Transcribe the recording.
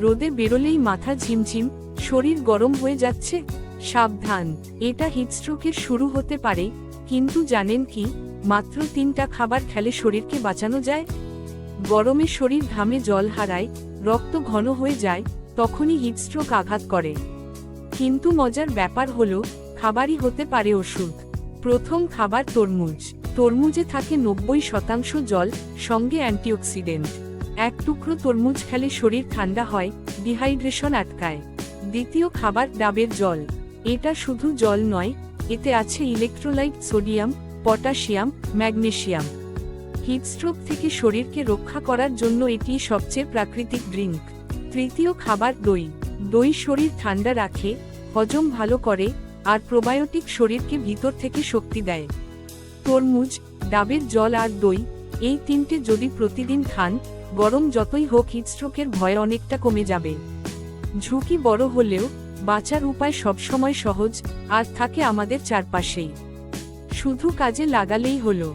রোদে বেরোলেই মাথা ঝিমঝিম, শরীর গরম হয়ে যাচ্ছে। সাবধান, এটা হিটস্ট্রোকের শুরু হতে পারে, কিন্তু জানেন কি, মাত্র তিনটা খাবার খেলে শরীরকে বাঁচানো যায়। গরমে শরীর ঘামে জল হারায়, রক্ত ঘন হয়ে যায়, তখনই হিটস্ট্রোক আঘাত করে। কিন্তু মজার ব্যাপার হলো, খাবারই হতে পারে ওষুধ। প্রথম খাবার তরমুজ। তরমুজে থাকে নব্বই শতাংশ জল, সঙ্গে অ্যান্টিঅক্সিডেন্ট। এক টুকরো তরমুজ খেলে শরীর ঠান্ডা হয় ডিহাইড্রেশন আটকায়। দ্বিতীয় খাবার, ডাবের জল। এটা শুধু জল নয়, এতে আছে electrolyte sodium potassium magnesium heatstroke থেকে শরীরকে রক্ষা করার জন্য এটি সবচেয়ে প্রাকৃতিক ড্রিঙ্ক তৃতীয় খাবার, দই। দই শরীর ঠান্ডা রাখে, হজম ভালো করে, আর প্রোবায়োটিক শরীরকে ভিতর থেকে শক্তি দেয়। তরমুজ, ডাবের জল আর দই এই তিনটি যদি প্রতিদিন খান, গরম যতই হোক হিটস্ট্রোকের ভয় অনেকটা কমে যাবে। ঝুঁকি বড় হলেও, বাঁচার উপায় সবসময় সহজ, আর থাকে আমাদের চারপাশেই। শুধু কাজে লাগালেই হলো।